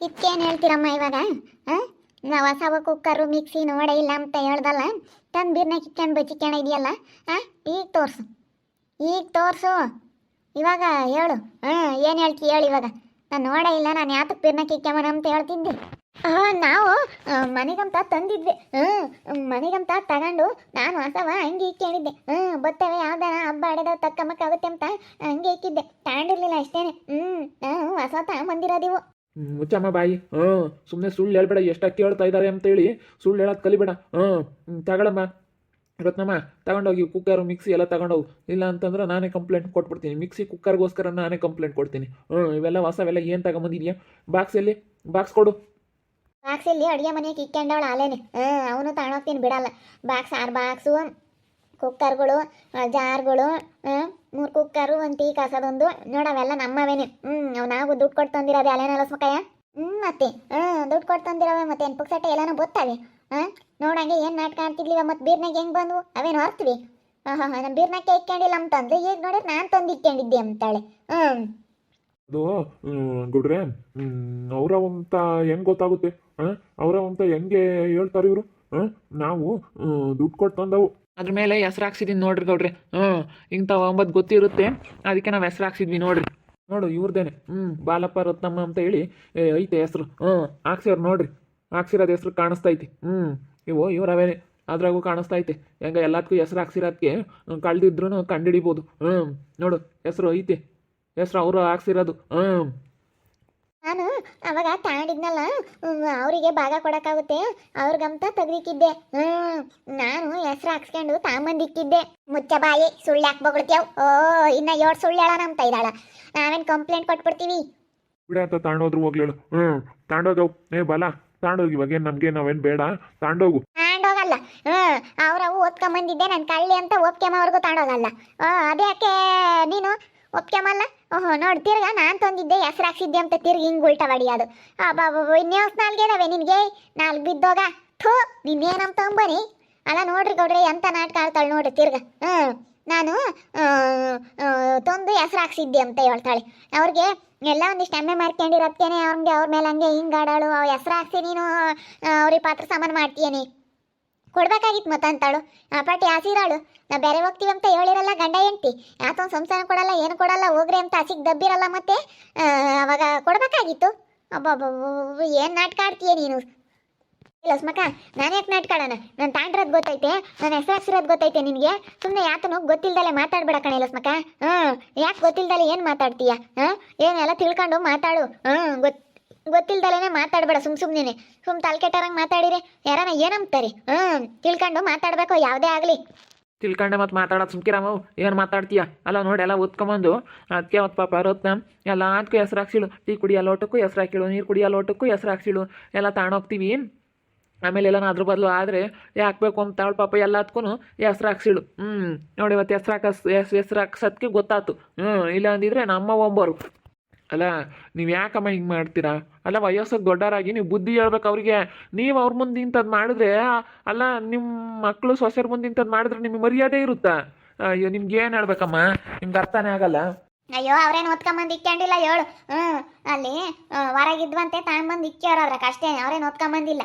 ಇದಕ್ಕೇನು ಹೇಳ್ತೀರಮ್ಮ ಇವಾಗ ನಾವು ಹೊಸ ಕುಕ್ಕರು ಮಿಕ್ಸಿ ನೋಡೇ ಇಲ್ಲ ಅಂತ ಹೇಳ್ದಲ್ಲ, ತಂದು ಬೀರ್ನ ಕಿತ್ಕೊಂಡು ಬಚ್ಚಿಕ್ಕೊಂಡು ಇದೆಯಲ್ಲ, ಹಾಂ? ಈಗ ತೋರಿಸು. ಈಗ ತೋರಿಸು. ಇವಾಗ ಹೇಳು. ಹಾಂ, ಏನು ಹೇಳ್ತಿ ಹೇಳು ಇವಾಗ. ನಾನು ನೋಡೇ ಇಲ್ಲ, ನಾನು ಯಾತಕ್ಕೆ ಬೀರ್ನ ಕಿತ್ಕೊಂಬನ ಅಂತ ಹೇಳ್ತಿದ್ದೆ. ಹಾಂ ನಾವು ಮನೆಗಂತ ತಂದಿದ್ವಿ ಹ್ಞೂ ಮನೆಗಂತ ತಗೊಂಡು ನಾನು ಹೊಸವ ಹಂಗೆ ಇಕ್ಕೊಂಡಿದ್ದೆ. ಹ್ಞೂ ಬರ್ತವೆ ಯಾವ್ದಾರ ಹಬ್ಬ ಆಡೋದು ತಕ್ಕಮಕ್ಕಾಗುತ್ತೆ ಅಂತ ಹಂಗೆ ಇಕ್ಕಿದ್ದೆ. ತಗೊಂಡಿರ್ಲಿಲ್ಲ ಅಷ್ಟೇನೆ. ಹ್ಞೂ ನಾವು ಹೊಸ ತಗೊಂಬಂದಿರೋದಿವು ಮುಚ್ಚಮ್ಮ ಬಾಯಿ. ಹ್ಞೂ ಸುಮ್ಮನೆ ಸುಳ್ಳು ಹೇಳ್ಬೇಡ, ಎಷ್ಟು ಕೇಳ್ತಾ ಇದ್ದಾರೆ ಅಂತೇಳಿ. ಸುಳ್ಳು ಹೇಳೋದು ಕಲಿಬೇಡ. ಹ್ಞೂ ತಗೊಳಮ್ಮ. ರತ್ನಮ್ಮ ತಗೊಂಡೋಗಿ ಕುಕ್ಕರು ಮಿಕ್ಸಿ ಎಲ್ಲ ತಗೊಂಡೋಗು. ಇಲ್ಲ ಅಂತಂದ್ರೆ ನಾನೇ ಕಂಪ್ಲೇಂಟ್ ಕೊಟ್ಬಿಡ್ತೀನಿ. ಮಿಕ್ಸಿ ಕುಕ್ಕರ್ಗೋಸ್ಕರ ನಾನೇ ಕಂಪ್ಲೇಂಟ್ ಕೊಡ್ತೀನಿ. ಹ್ಞೂ ಇವೆಲ್ಲ ಹೊಸವೆಲ್ಲ ಏನು ತಗೊಂಬಂದಿದ್ಯಾ? ಬಾಕ್ಸಲ್ಲಿ ಬಾಕ್ಸ್ ಕೊಡು. ಬಾಕ್ಸಲ್ಲಿ ಅಡುಗೆ ಮನೆಗೆ ಇಕ್ಕೊಂಡವಳು ಅಲೇನೆ ಹ್ಞೂ ಅವನು ತಗೊಂಡೋಗ್ತೀನಿ, ಬಿಡಲ್ಲ. ಬಾಕ್ಸ್ ಆರು ಬಾಕ್ಸು ಕುಕ್ಕರ್ಗಳು ಜಾರ್ಗಳು ಮೂರು ಕುಕ್ಕರು, ಒಂದು ಟೀ ಕಾಸದೊಂದು. ನೋಡವೆಲ್ಲ ನಮ್ಮವೇನೆ. ಹ್ಞೂ ನಾವು ದುಡ್ಡು ಕೊಟ್ಟು ತಂದಿರೋದೆ ಅಲ್ಲೇ ಲಸ್ಮಕಯ್ಯ ಹ್ಞೂ ಮತ್ತೆ ಹಾಂ ದುಡ್ಡು ಕೊಟ್ಟು ತಂದಿರವೆ ಮತ್ತೆ ಏನು ಪುಕ್ಸಟ್ಟೆ ಎಲ್ಲನೂ ಗೊತ್ತಾವೆ ಹಾಂ ನೋಡಂಗೆ ಏನು ನಾಟಕ ಆಡ್ತಿದ್ಲಿವ ಮತ್ತು ಬೀರ್ನಾಗ ಹೆಂಗೆ ಬಂದವು? ಅವೇನು ಹೊರ್ತೀವಿ? ಹಾಂ ಹಾಂ ಹಾಂ ಇಕ್ಕೊಂಡಿಲ್ಲ ಅಂತಂದ್ರೆ ಈಗ ನೋಡಿದ್ರೆ ನಾನು ತಂದು ಇಕ್ಕೊಂಡಿದ್ದೆ ಅಂತಾಳೆ. ಹ್ಞೂ ಅದು ಗುಡ್ರೆ ಅವರ ಅಂತ ಹೆಂಗೆ ಗೊತ್ತಾಗುತ್ತೆ? ಅವರ ಅಂತ ಹೆಂಗೆ ಹೇಳ್ತಾರೆ ಇವರು? ನಾವು ದುಡ್ಡು ಕೊಟ್ಟು ತಂದವು. ಅದ್ರ ಮೇಲೆ ಹೆಸ್ರು ಹಾಕ್ಸಿದೀನಿ ನೋಡ್ರಿ ಗೌಡ್ರಿ. ಹ್ಞೂ ಇಂಥ ಒಂಬತ್ತು ಗೊತ್ತಿರುತ್ತೆ. ಅದಕ್ಕೆ ನಾವು ಹೆಸ್ರು ಹಾಕ್ಸಿದ್ವಿ ನೋಡ್ರಿ. ನೋಡು, ಇವ್ರದೇನೆ. ಹ್ಞೂ ಬಾಲಪ್ಪ, ರತ್ನಮ್ಮ ಅಂತ ಹೇಳಿ ಐತೆ ಹೆಸ್ರು. ಹ್ಞೂ ಹಾಕ್ಸಿವ್ರು ನೋಡ್ರಿ. ಹಾಕ್ಸಿರೋದು ಹೆಸ್ರು ಕಾಣಿಸ್ತೈತಿ. ಹ್ಞೂ ಇವು ಇವ್ರವೇನೆ ಅದ್ರಾಗೂ ಕಾಣಿಸ್ತೈತೆ. ಹೆಂಗೆ ಎಲ್ಲದಕ್ಕೂ ಹೆಸ್ರು ಹಾಕ್ಸಿರೋದಕ್ಕೆ ಕಂಡು ಕಂಡಿಡಿಬೋದು. ಹ್ಞೂ ನೋಡು, ಹೆಸ್ರು ಐತೆ. ಹೆಸ್ರು ಅವರು ಹಾಕ್ಸಿರೋದು. ಹ್ಞೂ ನಾನು ಅವಾಗ ತಗೊಂಡಿದ್ನಲ್ಲ ಅವರಿಗೆ ಭಾಗ ಕೊಡಕ್ಕಾಗುತ್ತೆ. ಅವ್ರಿಗಂತ ತೆಗ್ದಿಕ್ಕಿದ್ದೆ. ಹ್ಮ್ ನಾನು ಹೆಸರು ಹಾಕ್ಸ್ಕೊಂಡು ತಾಂಬಂದಿಕ್ಕಿದ್ದೆ. ಮುಚ್ಚ ಬಾಯಿ ಸುಳ್ಳು ಬೊಗಳ್ತೇವ್ ಓ ಇನ್ನ ಏಳು ಸುಳ್ಳು ಹೇಳೋಣ ಅಂತ ಇದ್ದಾಳ ನಾವೇನು ಕಂಪ್ಲೇಂಟ್ ಕೊಟ್ಬಿಡ್ತೀವಿ? ಬಿಡ ಅಂತ ತಾಂಡೋದ್ರು ಹೋಗ್ಲೇಳು. ಹ್ಞೂ ತಾಂಡೋಗವು ಏ ಬಲ ತಾಂಡೋಗಿ ಇವಾಗ ನಮಗೆ ನಾವೇನು ಬೇಡ. ತಾಂಡೋಗು. ತಗೊಂಡೋಗಲ್ಲ ಹ್ಮ್ ಅವ್ರವು ಓದ್ಕೊಂಬಂದಿದ್ದೆ ನನ್ನ ಕಳ್ಳಿ ಅಂತ ಓದ್ಕೆಮ್ಮ ಅವ್ರಿಗೂ ತಾಂಡೋಗಲ್ಲ. ಅದೇ ಯಾಕೆ ನೀನು? ಒಪ್ಕೊಂಬಲ್ಲ ಓಹೋ, ನೋಡಿ, ತಿರ್ಗ ನಾನು ತಂದಿದ್ದೆ ಹೆಸ್ರು ಹಾಕ್ಸಿದ್ದೆ ಅಂತ ತಿರ್ಗಿ ಹಿಂಗೆ ಉಲ್ಟ ಆ ಬಾಬಾ ಇನ್ನೇಸ್ ನಾಲ್ಗೆ ನಿನಗೆ? ನಾಲ್ಕು ಬಿದ್ದೋಗ? ಥೂ ನಿನ್ನೇನಂತ ತೊಂಬನಿ ಅಲ್ಲ, ನೋಡ್ರಿ ಗೌಡ್ರಿ, ಎಂತ ನಾಟಕ ಆಡ್ತಾಳೆ ನೋಡ್ರಿ ತಿರ್ಗ. ಹ್ಞೂ ನಾನು ತೊಂದು ಹೆಸ್ರು ಹಾಕ್ಸಿದ್ದೆ ಅಂತ ಹೇಳ್ತಾಳೆ. ಅವ್ರಿಗೆ ಎಲ್ಲ ಒಂದಿಷ್ಟು ಎಮ್ಮೆ ಮಾಡ್ಕೊಂಡಿರತ್ತೇನೆ ಅವ್ರಿಗೆ ಅವ್ರ ಮೇಲೆ ಹಂಗೆ ಹಿಂಗೆ ಆಡಾಳು ಅವ್ರ ಹೆಸ್ರು ಹಾಕ್ಸಿ ನೀನು ಅವ್ರಿಗೆ ಪಾತ್ರ ಸಾಮಾನು ಮಾಡ್ತೀಯನಿ ಕೊಡ್ಬೇಕಾಗಿತ್ತು ಮತ್ತ ಅಂತಾಳು ಆ ಪಾಟಿ ಆಸಿರಾಳು, ನಾ ಬೇರೆ ಹೋಗ್ತೀವಿ ಅಂತ ಹೇಳಿರಲ್ಲ ಗಂಡ ಹೆಂಡ್ತಿ ಯಾತೊಂದು ಸಂಸಾರ ಕೊಡಲ್ಲ, ಏನು ಕೊಡಲ್ಲ, ಹೋಗ್ರಿ ಅಂತ ಹಸಿಗೆ ದಬ್ಬಿರಲ್ಲ ಮತ್ತೆ ಅವಾಗ ಕೊಡ್ಬೇಕಾಗಿತ್ತು. ಅಬ್ಬಬ್ಬ ಏನು ನಾಟಕ ಆಡ್ತೀಯ ನೀನು? ಇಲ್ಲ ಸ್ಮಕ, ನಾನು ಯಾಕೆ ನಾಟ್ಕಾಡೋಣ ನಾನು ತಾಂಡ್ರದ್ದು ಗೊತ್ತೈತೆ ನನ್ನ ಹೆಸರು ಹಾಕ್ಸಿರೋದು ಗೊತ್ತೈತೆ ನಿನಗೆ. ಸುಮ್ಮನೆ ಯಾತನು ಗೊತ್ತಿಲ್ದಲೆ ಮಾತಾಡ್ಬೇಡ ಕಣೆ ಸ್ಮಕ. ಹ್ಞೂ ಯಾಕೆ ಗೊತ್ತಿಲ್ದಲೆ ಏನು ಮಾತಾಡ್ತೀಯ? ಹಾಂ ಏನೆಲ್ಲ ತಿಳ್ಕೊಂಡು ಮಾತಾಡು. ಹ್ಞೂ ಗೊತ್ತು ಗೊತ್ತಿಲ್ದಲೇನೆ ಮಾತಾಡ್ಬೇಡ, ಸುಮ್ ಸುಮ್ಮನೆ ಸುಮ್ ತಲೆಕೆಟ್ಟರಂಗೆ ಮಾತಾಡಿರಿ. ಯಾರನ ಏನಂತಾರೆ ಹ್ಮ್, ತಿಳ್ಕೊಂಡು ಮಾತಾಡಬೇಕು, ಯಾವುದೇ ಆಗಲಿ. ತಿಳ್ಕೊಂಡೆ ಮತ್ತೆ ಮಾತಾಡೋದು ಸುಮ್ಕಿರಾಮವು ಏನು ಮಾತಾಡ್ತೀಯ? ಅಲ್ಲ ನೋಡಿ, ಎಲ್ಲ ಓದ್ಕೊಂಬಂದು ಅದಕ್ಕೆ ಮತ್ತು ಪಾಪ ರತ್ನ ಎಲ್ಲ ಅದಕ್ಕೂ ಹೆಸ್ರು ಹಾಕ್ಸಿಳು ಟೀ ಕುಡಿಯೋ ಲೋಟಕ್ಕೂ ಹೆಸ್ರು ಹಾಕಿಳು ನೀರು ಕುಡಿಯೋ ಲೋಟಕ್ಕೂ ಹೆಸ್ರು ಹಾಕ್ಸಿಳು ಎಲ್ಲ ತಗೊಂಡೋಗ್ತೀವಿ ಆಮೇಲೆ ಎಲ್ಲ ಅದ್ರ ಬದಲು ಆದರೆ ಯಾಕಬೇಕು ಅಂತ ಪಾಪ ಎಲ್ಲದಕ್ಕೂ ಹೆಸ್ರು ಹಾಕ್ಸಿಳು ಹ್ಞೂ ನೋಡಿ ಇವತ್ತು ಹೆಸ್ರು ಹಾಕಸ್ ಹೆಸರು ಹಾಕ್ಸೋದಕ್ಕೆ ಗೊತ್ತಾಯ್ತು ಹ್ಞೂ ಇಲ್ಲ ಅಂದಿದ್ರೆ ನಮ್ಮ ಒಬ್ಬರು. ಅಲ್ಲ, ನೀವು ಯಾಕಮ್ಮ ಹಿಂಗೆ ಮಾಡ್ತೀರಾ? ಅಲ್ಲ ವಯಸ್ಸಾಗ ದೊಡ್ಡರಾಗಿ ನೀವು ಬುದ್ಧಿ ಹೇಳ್ಬೇಕು ಅವ್ರಿಗೆ. ನೀವು ಅವ್ರ ಮುಂದೆ ಇಂಥದ್ದು ಮಾಡಿದ್ರೆ, ಅಲ್ಲ ನಿಮ್ಮ ಮಕ್ಕಳು ಸೊಸೆರ ಮುಂದೆ ಇಂಥದ್ದು ಮಾಡಿದ್ರೆ ನಿಮಗೆ ಮರ್ಯಾದೆ ಇರುತ್ತಾ? ಅಯ್ಯೋ, ನಿಮ್ಗೆ ಏನು ಹೇಳ್ಬೇಕಮ್ಮ? ನಿಮ್ಗೆ ಅರ್ಥನೇ ಆಗಲ್ಲ? ಅಯ್ಯೋ, ಅವ್ರೇನು ಓದ್ಕೊಂಬಂದು ಇಕ್ಕೊಂಡಿಲ್ಲ ಹೇಳು. ಹ್ಞೂ ಅಲ್ಲಿ ಹೊರಗಿದ್ವಂತೆ ತಗೊಂಬಂದು ಇಕ್ಕಿಯೋರು ಅದ್ರಾಗ ಅಷ್ಟೇ, ಅವ್ರೇನು ಓದ್ಕೊಂಬಂದಿಲ್ಲ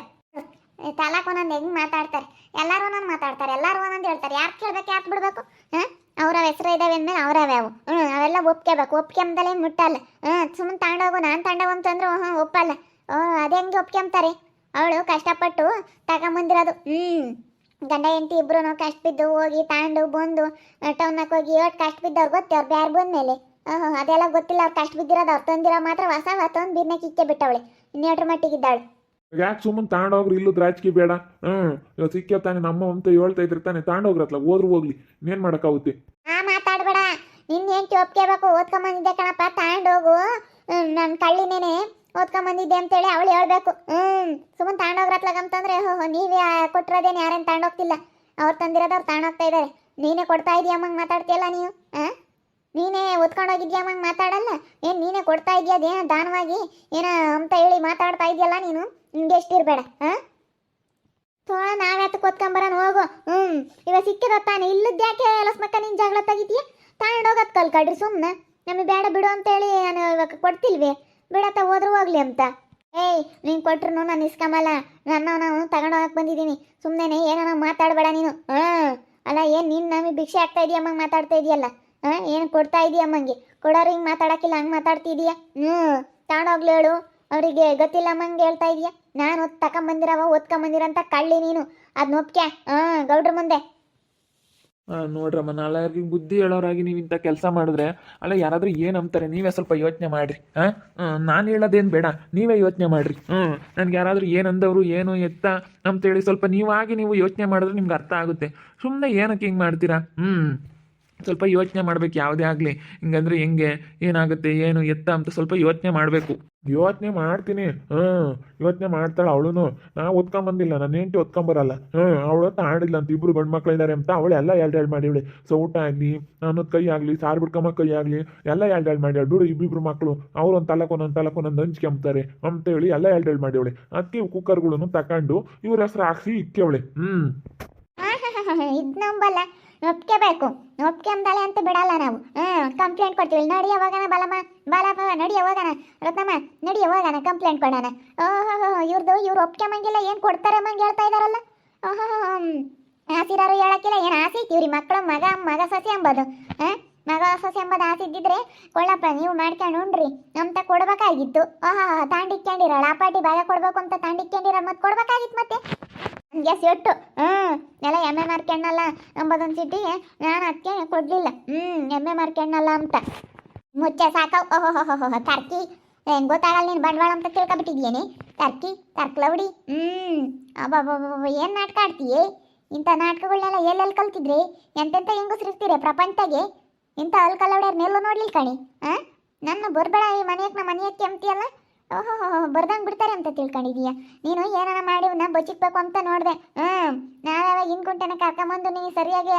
ತಲಾಕ್ ಒಂದೊಂದು ಹೆಂಗೆ ಮಾತಾಡ್ತಾರೆ? ಎಲ್ಲರೂ ಒಂದೊಂದು ಮಾತಾಡ್ತಾರೆ, ಎಲ್ಲರೂ ಒಂದೊಂದು ಹೇಳ್ತಾರೆ. ಯಾರು ಕೇಳ್ಬೇಕು ಯಾಕೆ ಬಿಡ್ಬೇಕು? ಹಾಂ ಅವ್ರ ಹೆಸರು ಇದಾವೆ ಅಂದ್ಮೇಲೆ ಅವ್ರವೇ ಅವು. ಹ್ಞೂ ಅವೆಲ್ಲ ಒಪ್ಕೋಬೇಕು ಒಪ್ಕೊಂಬದಲ್ಲೇ ಮುಟ್ಟಲ್ಲ. ಹ್ಞೂ ಸುಮ್ಮನೆ ತಗೊಂಡೋಗು ನಾನು ತಗೊಂಡೋಗು ಅಂತಂದ್ರೆ ಹ್ಞೂ ಒಪ್ಪಲ್ಲ. ಓ, ಅದು ಹೆಂಗೆ ಒಪ್ಕೊಂತಾರೆ ಅವಳು ಕಷ್ಟಪಟ್ಟು ತಗೊಂಬಂದಿರೋದು. ಹ್ಞೂ ಗಂಡ, ಹೆಂಡತಿ ಇಬ್ರು ಕಷ್ಟ ಬಿದ್ದು ಹೋಗಿ ತಗೊಂಡು ಬಂದು ಟೌನಕ್ಕೆ ಹೋಗಿ ಎಷ್ಟು ಕಷ್ಟ ಬಿದ್ದವ್ರು ಗೊತ್ತೆ ಅವ್ರು ಬ್ಯಾರು ಬಂದಮೇಲೆ? ಅದೆಲ್ಲ ಗೊತ್ತಿಲ್ಲ. ಅವ್ರು ಕಷ್ಟ ಬಿದ್ದಿರೋದು ಅವ್ರು ತಂದಿರೋ ಮಾತ್ರ ಹೊಸ ಹೊತ್ತೊಂದು ಬೀರ್ನ ಕಿಕ್ಕೆ ಬಿಟ್ಟವಳೆ. ಇನ್ನೆಟ್ರ ಮಟ್ಟಿಗಿದ್ದಾಳು ಯಾಕೆ ಸುಮ್ಮನೆ ತಾಂಡೋಗ್ರಿ ಇಲ್ಲದ ರಾಜಕೀಯ ಬೇಡ? ಹ್ಮ್ ಇವಾಗ ತಾನೆ ನಮ್ಮ ಅಂತ ಹೇಳ್ತಾ ಇದ್ರೆ ತಾನೆ ತಾಂಡೋಗ್ರತ್ಲ ಹೋದ್ರು ಹೋಗ್ಲಿ, ಇನ್ನೇನ್ ಮಾಡಕ್ಕಾಗುತ್ತೆ? ಆ, ಮಾತಾಡ್ಬೇಡ. ನಿನ್ ಹೆಂಡತಿ ಒಪ್ಕೋಬೇಕು, ಓದ್ಕೊಂಬಂದಿದ್ದೆ ಕಣಪ್ಪ, ತಾಂಡೋಗು. ನನ್ನ ಕಳ್ಳಿನೇನೆ ಓದ್ಕೊಂಬಂದಿದ್ದೆ ಅಂತೇಳಿ ಅವಳು ಹೇಳ್ಬೇಕು. ಹ್ಮ್, ಸುಮ್ಮನೆ ತಗೊಂಡೋಗ್ರತ್ಲಾಗ ಅಂತಂದ್ರೆ ಹೋ ನೀವೇ ಕೊಟ್ಟಿರೋದೇನು ಯಾರೇನು ತಾಂಡೋಗ್ತಿಲ್ಲ. ಅವ್ರು ತಂದಿರೋದವ್ರು ತಾಂಡೋಗ್ತಾ ಇದ್ದಾರೆ ನೀನೇ ಕೊಡ್ತಾ ಇದೀಯಮ್ಮಂಗೆ ಮಾತಾಡ್ತೀಯಲ್ಲ ನೀವು? ಹಾಂ ನೀನೇ ಓದ್ಕೊಂಡೋಗಿದ್ಯಮ್ಮಂಗೆ ಮಾತಾಡಲ್ಲ? ಏನ್ ನೀನೇ ಕೊಡ್ತಾ ಇದೆಯಾ ದಾನವಾಗಿ? ಏನೋ ಅಂತ ಹೇಳಿ ಮಾತಾಡ್ತಾ ಇದೆಯಲ್ಲ ನೀನು? ನಿಂಗೆ ಎಷ್ಟಿರಬೇಡ ಹಾಂ? ಥೋ ನಾವ್ಯಾತಕ್ಕೆ ಓದ್ಕೊಂಬರೋಣ ಹೋಗು. ಹ್ಞೂ ಇವಾಗ ಸಿಕ್ಕಿದ ತಾನೆ ಇಲ್ಲದ ಯಾಕೆ ಲಸ್ಮಕ್ಕ ನಿನ್ ಜಗಳ ತೆಗಿತೀಯ? ಕಲ್ ಕಡ್ರಿ ಸುಮ್ಮನೆ ನಮಗೆ ಬೇಡ ಬಿಡು ಅಂತೇಳಿ ನಾನು ಇವಾಗ ಕೊಡ್ತಿಲ್ವೇ? ಬಿಡತ್ತ, ಹೋದ್ರು ಹೋಗ್ಲಿ ಅಂತ. ಏಯ್, ನೀನ್ ಕೊಟ್ರು ನಾನು ಇಸ್ಕೊಂಬಲ್ಲ ನನ್ನ ನಾವು ತಗೊಂಡೋಗಕ್ಕೆ ಬಂದಿದ್ದೀನಿ. ಸುಮ್ಮನೆ ಏನೋ ಮಾತಾಡಬೇಡ ನೀನು. ಹಾ? ಅಲ್ಲ, ಏನು ನಿನ್ ನಮಗೆ ಭಿಕ್ಷೆ ಆಗ್ತಾ ಇದೆಯಮ್ಮಂಗೆ ಮಾತಾಡ್ತಾ ಇದೆಯಲ್ಲ? ಹಾ? ಏನು ಕೊಡ್ತಾ ಇದೆಯಮ್ಮಂಗೆ ಕೊಡೋರು ಹಿಂಗ್ ಮಾತಾಡೋಕ್ಕಿಲ್ಲ, ಹಂಗ್ ಮಾತಾಡ್ತಿದೀಯಾ? ಹ್ಞೂ ತಗೊಂಡೋಗ್ಲಿ ಹೇಳು. ಅವರಿಗೆ ಗೊತ್ತಿಲ್ಲ ಅಮ್ಮಂಗೆ ಹೇಳ್ತಾ ಇದೀಯ. ನಾನು ತಕೊಂಬಂದಿರವ ಓದ್ಕೊಂಬಂದಿರ ಅಂತ ಕಳ್ಳಿ ನೀನು. ಅದ್ ನೋಪ್ಕೆ ಹಾಂ ಗೌಡ್ರ ಮುಂದೆ. ನೋಡ್ರಮ್ಮ, ನಾಳೆ ಬುದ್ಧಿ ಹೇಳೋರಾಗಿ ನೀವು ಇಂಥ ಕೆಲಸ ಮಾಡಿದ್ರೆ, ಅಲ್ಲ, ಯಾರಾದರೂ ಏನು ಅಂತಾರೆ ನೀವೇ ಸ್ವಲ್ಪ ಯೋಚನೆ ಮಾಡಿರಿ. ಹಾಂ ನಾನು ಹೇಳೋದೇನು ಬೇಡ, ನೀವೇ ಯೋಚನೆ ಮಾಡಿರಿ. ಹ್ಞೂ ನನಗೆ ಯಾರಾದರೂ ಏನು ಅಂದವರು, ಏನು ಎತ್ತ ಅಂತೇಳಿ ಸ್ವಲ್ಪ ನೀವಾಗಿ ನೀವು ಯೋಚನೆ ಮಾಡಿದ್ರೆ ನಿಮ್ಗೆ ಅರ್ಥ ಆಗುತ್ತೆ. ಸುಮ್ಮನೆ ಏನಕ್ಕೆ ಹಿಂಗೆ ಮಾಡ್ತೀರಾ? ಹ್ಞೂ ಸ್ವಲ್ಪ ಯೋಚನೆ ಮಾಡ್ಬೇಕು, ಯಾವುದೇ ಆಗಲಿ. ಹಿಂಗಂದ್ರೆ ಹೆಂಗೆ, ಏನಾಗುತ್ತೆ, ಏನು ಎತ್ತ ಅಂತ ಸ್ವಲ್ಪ ಯೋಚನೆ ಮಾಡಬೇಕು. ಯೋಚನೆ ಮಾಡ್ತೀನಿ. ಹ್ಮ್, ಯೋಚನೆ ಮಾಡ್ತಾಳೆ ಅವಳು ನಾ ಓದ್ಕೊಂಬಂದಿಲ್ಲ ನನ್ನ ಹೆಂಡತಿ ಓದ್ಕೊಂಬರಲ್ಲ ಹ್ಮ್, ಅವಳು ಆಡಿಲ್ಲ ಅಂತ ಇಬ್ರು ಗಂಡು ಮಕ್ಕಳಿದ್ದಾರೆ ಅಂತ ಅವಳು ಎಲ್ಲ ಎರಡು ಎರಡು ಮಾಡಿವಳೆ ಸೌಟ ಆಗಲಿ, ಅನ್ನೋದು ಕೈ ಆಗಲಿ, ಸಾರು ಬಿಡ್ಕೊಂಬ ಕೈ ಆಗಲಿ, ಎಲ್ಲ ಎರಡು ಮಾಡ್ಯಾಳ. ಬಿಡು ಇಬ್ಬಿಬ್ರು ಮಕ್ಕಳು ಅವ್ರು ಒಂದು ತಲಕ್ ಒಂದೊಂದು ತಲಕ್ ಒಂದೊಂದು ಹಂಚ್ಕೊಂಬ್ತಾರೆ ಅಂತೇಳಿ ಎಲ್ಲ ಎರಡು ಎರಡು ಮಾಡಿವಳೆ ಅದಕ್ಕೆ ಕುಕ್ಕರ್ಗಳನ್ನು ತಕೊಂಡು ಇವ್ರ ಹೆಸ್ರು ಹಾಕ್ಸಿ ಇಕ್ಕವಳೆ. ನಂಬಲ್ಲ. ಒಪ್ಕೋಬೇಕು. ಒಪ್ಕೊಂಬಾಳೆ ಅಂತ ಬಿಡಲ್ಲ ನಾವು. ಹ್ಮ್ ಕಂಪ್ಲೇಂಟ್ ಕೊಡ್ತೀವಿ. ನಡಿ ಹೋಗೋಣ ಬಲಮ್ಮ, ಬಾಲಮ್ಮ ನಡಿ ಹೋಗೋಣ. ರತ್ನಮ್ಮ ನಡಿ ಹೋಗೋಣ ಕಂಪ್ಲೇಂಟ್ ಕೊಡೋಣ. ಓಹೋ ಇವ್ರದ್ದು ಇವ್ರು ಒಪ್ಕೊಂಬಂಗಿಲ್ಲ ಏನು ಕೊಡ್ತಾರೆ ಅಮ್ಮಂಗೆ ಹೇಳ್ತಾ ಇದಾರಲ್ಲ. ಓಹೋ ಹೇಳಕ್ಕಿಲ್ಲ, ಏನು ಆಸೆ ಐತಿ ಇವ್ರಿ ಮಕ್ಕಳು, ಮಗ ಮಗ ಸಸಿ ಅಂಬೋದು. ಹಾಂ ಮಗ ಸೊಸೆ ಎಂಬುದು ಆಸೆ ಇದ್ದಿದ್ರೆ ಕೊಳ್ಳಪ್ಪ, ನೀವು ಮಾಡ್ಕೊಂಡು ಉಣ್ರಿ. ಅಂತ ಕೊಡ್ಬೇಕಾಗಿತ್ತು. ಆಹಾ ತಾಂಡಿಕ್ಕೊಂಡಿರಲ್ಲ ಆ ಪಾಟಿ ಭಾಗ ಕೊಡ್ಬೇಕು ಅಂತ ತಾಂಡಿಕ್ಕೊಂಡಿರ ಮತ್ತೆ ಕೊಡ್ಬೇಕಾಗಿತ್ತು ಮತ್ತೆ? ನನಗೆ ಸಿಟ್ಟು. ಹ್ಞೂ ಎಲ್ಲ ಎಮ್ಮೆ ಮಾರ್ಕೊಂಡಲ್ಲ ಅಂಬೋದೊಂದು ಸಿಟ್ಟಿಗೆ ನಾನು ಅದಕ್ಕೆ ಕೊಡಲಿಲ್ಲ. ಹ್ಞೂ ಎಮ್ಮೆ ಮಾರ್ಕೊಂಡಲ್ಲ ಅಂತ. ಮುಚ್ಚ ಸಾಕವ್. ಓಹೋ ತರ್ಕಿ ಹೆಂಗೆ ಗೊತ್ತಾಗಲ್ಲ ನೀನು ಬಂಡವಾಳ ಅಂತ ತಿಳ್ಕೊಬಿಟ್ಟಿದ್ಯೇನೆ ಟರ್ಕಿ ತರ್ಕ್ಲೌಡಿ ಹ್ಞೂ ಅಬ್ಬಬ್ಬಬ್ಬ ಏನು ನಾಟಕ ಆಡ್ತೀಯೇ? ಇಂಥ ನಾಟಕಗಳನ್ನೆಲ್ಲ ಎಲ್ಲೆಲ್ಲಿ ಕಲ್ತಿದ್ರಿ? ಎಂತೆಂಥ ಹೆಂಗಸ್ರಿರ್ತೀರಿ ಪ್ರಪಂಚದಾಗೆ? ಇಂಥ ಅಲ್ಕಲ್ಲವ್ಡ್ಯಾರನ್ನೆಲ್ಲೂ ನೋಡ್ಲಿಲ್ಲ ಕಣಿ ಹಾಂ ನನ್ನ ಬರ್ಬೇಡ ಈ ಮನೆಯಕ್ಕೆ ನಮ್ಮ ಮನೆಯಕ್ಕೆ ಅಂತೀಯಲ್ಲ ಓಹೋ ಬರ್ದಂಗೆ ಬಿಡ್ತಾರೆ ಅಂತ ತಿಳ್ಕೊಂಡಿದೀಯ. ನೀನು ಏನಾರ ಮಾಡಿ ನಾ ಬಚ್ಚಿಕ್ಬೇಕು ಅಂತ ನೋಡಿದೆ. ಹ್ಞೂ ನಾವ್ಯಾವ ಹಿಂದ್ಗುಂಟೆನ ಕರ್ಕೊಂಬಂದು ನೀನು ಸರಿಯಾಗಿ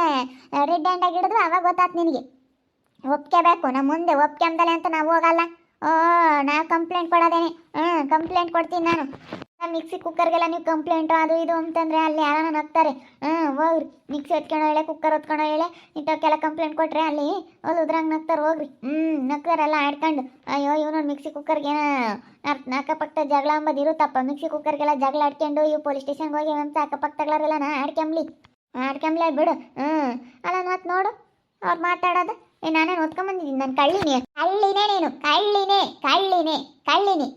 ರೆಡ್ ಹ್ಯಾಂಡ್ ಆಗಿ ಹಿಡಿದ್ರು ಅವಾಗ ಗೊತ್ತಾತು ನಿನಗೆ. ಒಪ್ಕೋಬೇಕು ನಮ್ಮ ಮುಂದೆ ಒಪ್ಕೊಂಬದಲೆ ಅಂತ ನಾವು ಹೋಗಲ್ಲ. ಓ, ನಾ ಕಂಪ್ಲೇಂಟ್ ಕೊಡೋದೇನೆ. ಹ್ಞೂ ಕಂಪ್ಲೇಂಟ್ ಕೊಡ್ತೀನಿ ನಾನು. ಮಿಕ್ಸಿ ಕುಕ್ಕರ್ಗೆಲ್ಲ ನೀವು ಕಂಪ್ಲೇಂಟು ಅದು ಇದು ಅಂತಂದರೆ ಅಲ್ಲಿ ಯಾರನ್ನ ನಗ್ತಾರೆ ಹ್ಞೂ ಹೋಗ್ರಿ. ಮಿಕ್ಸಿ ಹೊತ್ಕೊಂಡು ಹೇಳೆ ಕುಕ್ಕರ್ ಹೊತ್ಕೊಂಡು ಹೇಳೆ ಇಂಥವಕ್ಕೆಲ್ಲ ಕಂಪ್ಲೇಂಟ್ ಕೊಟ್ರೆ ಅಲ್ಲಿ ಅಲ್ಲಿ ಉದ್ರಂಗೆ ನಗ್ತಾರೆ, ಹೋಗ್ರಿ. ಹ್ಞೂ ನಗ್ತಾರೆಲ್ಲ ಆಡ್ಕೊಂಡು, ಅಯ್ಯೋ, ಇವನು ಮಿಕ್ಸಿ ಕುಕ್ಕರ್ಗೆ ಅಕ್ಕಪಕ್ಕ ಜಗಳ ಅಂಬದು ಇರುತ್ತಪ್ಪ ಮಿಕ್ಸಿ ಕುಕ್ಕರ್ಗೆಲ್ಲ ಜಗಳ ಆಡ್ಕೊಂಡು ಇವು ಪೊಲೀಸ್ ಸ್ಟೇಷನ್ಗೆ ಹೋಗಿ ಅಂತ ಅಕ್ಕಪಕ್ಕದಗಳರೆಲ್ಲ ನಾ ಆಡ್ಕೊಂಬ್ಲಿ ಆಡ್ಕೊಂಬ್ಲೇ ಬಿಡು. ಹ್ಞೂ ಅಲ್ಲ ಮತ್ತೆ ನೋಡು, ಅವ್ರು ಮಾತಾಡೋದು. ಏ, ನಾನೇನು ಓದ್ಕೊಂಬಂದಿದ್ದೀನಿ ನಾನು ಕಳ್ಳಿನಿ. ಕಳ್ಳಿನೇ ನೀನು. ಕಳ್ಳಿನೇ ಕಳ್ಳಿನೇ, ಕಳ್ಳಿನಿ.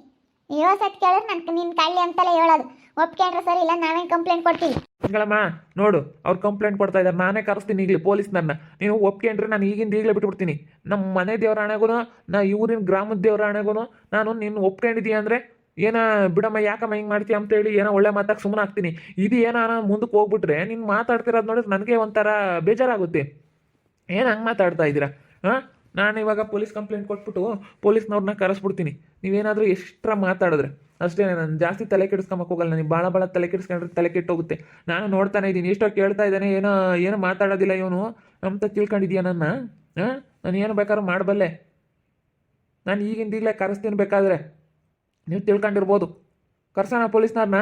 ಯೋಸತ್ ಕೇಳಿದ್ರೆ ನನ್ ನಿನ್ ಕಳ್ಳಿ ಅಂತಲೇ ಹೇಳೋದು. ಒಪ್ಕೊಂಡ್ರೆ ಸರಿ, ಇಲ್ಲ, ನಾವೇನು ಕಂಪ್ಲೇಂಟ್ ಕೊಡ್ತೀವಿ. ತಿಂಗಳಮ್ಮ ನೋಡು, ಅವ್ರು ಕಂಪ್ಲೇಂಟ್ ಕೊಡ್ತಾ ಇದ್ದಾರೆ. ನಾನೇ ಕರೆಸ್ತೀನಿ ಈಗಲೇ ಪೊಲೀಸ್ನನ್ನ. ನೀವು ಒಪ್ಕೊಂಡ್ರೆ ನಾನು ಈಗಿಂದ ಈಗಲೇ ಬಿಟ್ಬಿಡ್ತೀನಿ. ನಮ್ಮ ಮನೆ ದೇವ್ರ ಹಣೆಗೂ ನಾ ಊರಿನ ಗ್ರಾಮದ ದೇವರ ಹಣೆಗೂ ನಾನು ನಿನ್ನ ಒಪ್ಕೊಂಡಿದ್ದೀಯ ಅಂದರೆ ಏನ ಬಿಡಮ್ಮ, ಯಾಕಮ್ಮ ಹಿಂಗೆ ಮಾಡ್ತೀಯ ಅಂತೇಳಿ ಏನೋ ಒಳ್ಳೆ ಮಾತಾಗಿ ಸುಮ್ಮನೆ ಆಗ್ತೀನಿ ಇದು ಏನಾನ ಮುಂದಕ್ಕೆ ಹೋಗ್ಬಿಟ್ರೆ ನೀನು ಮಾತಾಡ್ತಿರೋದು ನೋಡಿದ್ರೆ ನನಗೆ ಒಂಥರ ಬೇಜಾರಾಗುತ್ತೆ. ಏನು ಹಂಗೆ ಮಾತಾಡ್ತಾ ಇದ್ದೀರಾ? ಹಾಂ? ನಾನು ಇವಾಗ ಪೊಲೀಸ್ ಕಂಪ್ಲೇಂಟ್ ಕೊಟ್ಬಿಟ್ಟು ಪೊಲೀಸ್ನವ್ರನ್ನ ಕರೆಸ್ಬಿಡ್ತೀನಿ. ನೀವೇನಾದರೂ ಎಕ್ಸ್ಟ್ರಾ ಮಾತಾಡಿದ್ರೆ. ಅಷ್ಟೇ ನಾನು ಜಾಸ್ತಿ ತಲೆ ಕೆಡಿಸ್ಕೊಂಬಕ್ಕೆ ಹೋಗಲ್ಲ. ನನಗೆ ಭಾಳ ಭಾಳ ತಲೆ ಕೆಡಿಸ್ಕೊಂಡ್ರೆ ತಲೆ ಕೆಟ್ಟೋಗುತ್ತೆ. ನಾನು ನೋಡ್ತಾನೆ ಇದ್ದೀನಿ. ಎಷ್ಟೋ ಕೇಳ್ತಾ ಇದ್ದಾನೆ, ಏನೋ ಏನೋ ಮಾತಾಡೋದಿಲ್ಲ ಇವನು. ಅಂತ ತಿಳ್ಕೊಂಡಿದ್ಯಾ ನನ್ನ? ಹಾಂ ನಾನು ಏನು ಬೇಕಾದ್ರೂ ಮಾಡಬಲ್ಲೆ. ನಾನು ಈಗಿಂದ ಈಗಲೇ ಕರೆಸ್ತೀನಿ ಬೇಕಾದರೆ. ನೀವು ತಿಳ್ಕೊಂಡಿರ್ಬೋದು. ಕರ್ಸೋಣ ಪೊಲೀಸ್ನವ್ರನ್ನ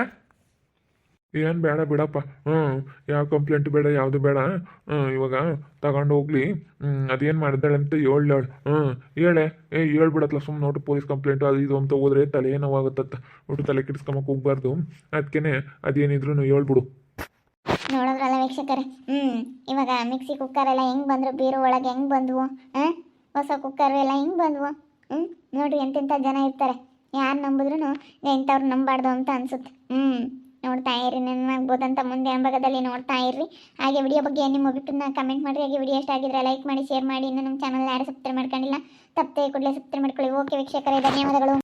ಏನ್ ಬೇಡ ಬಿಡಪ್ಪ. ಹ್ಞೂ ಯಾವ ಕಂಪ್ಲೇಂಟ್ ಬೇಡ, ಯಾವುದು ಬೇಡ. ಹ್ಞೂ ಇವಾಗ ತಗೊಂಡು ಹೋಗ್ಲಿ. ಅದೇನ್ ಮಾಡಿದ್ದಾಳೆ ಅಂತ ಹೇಳ್ಲಾಳು ಹ್ಞೂ ಹೇಳೆ. ಏ, ಹೇಳ್ಬಿಡತ್ಲ ಸುಮ್ಮನೆ ನೋಡು, ಪೊಲೀಸ್ ಕಂಪ್ಲೇಂಟ್ ಅದು ಇದು ಅಂತ ಹೋದ್ರೆ ತಲೆ ನೋವಾಗುತ್ತತ್ತ ಒಟ್ಟು ತಲೆ ಕೆಡಿಸ್ಕೊಂಬಕ್ ಹೋಗ್ಬಾರ್ದು. ಅದ್ಕೇನೆ ಅದೇನಿದ್ರು ಹೇಳ್ಬಿಡು. ನೋಡಿದ್ರಲ್ಲ ವೀಕ್ಷಕರೇ. ಹ್ಞೂ ಇವಾಗ ಮಿಕ್ಸಿ ಕುಕ್ಕರ್ ಎಲ್ಲ ಹೆಂಗೆ ಬಂದರು? ಬೀರು ಒಳಗೆ ಹೆಂಗೆ ಬಂದವು? ಹಾಂ, ಹೊಸ ಕುಕ್ಕರ್ ಎಲ್ಲ ಹೆಂಗೆ ಬಂದವು? ಹ್ಞೂ ನೋಡ್ರಿ ಎಂತೆಂಥ ಜನ ಇರ್ತಾರೆ. ಯಾರು ನಂಬಿದ್ರು ಇಂಥವ್ರು ನಂಬಾರ್ದು ಅಂತ ಅನ್ಸುತ್ತೆ. ಹ್ಞೂ ನೋಡ್ತಾ ಇರಿ ನೆನಪಾಗ್ಬೋದಂತ ಮುಂದೆ ಭಾಗದಲ್ಲಿ ನೋಡ್ತಾ ಇರ್ರಿ. ಹಾಗೆ ವಿಡಿಯೋ ಬಗ್ಗೆ ನಿಮ್ಮ ಅಭಿಪ್ರಾಯನ ಕಮೆಂಟ್ ಮಾಡಿರಿ. ಹಾಗೆ ವಿಡಿಯೋ ಇಷ್ಟ ಆಗಿದ್ರೆ ಲೈಕ್ ಮಾಡಿ ಶೇರ್ ಮಾಡಿ. ಇನ್ನು ನಮ್ಮ ಚಾನಲ್ ಯಾರು ಸಬ್ಸ್ಕ್ರೈಬ್ ಮಾಡ್ಕೊಂಡಿಲ್ಲ, ತಪ್ಪದೆ ಕೂಡಲೇ ಸಬ್ಸ್ಕ್ರೈಬ್ ಮಾಡ್ಕೊಳ್ಳಿ. ಓಕೆ ವೀಕ್ಷಕರೇ, ಧನ್ಯವಾದಗಳು.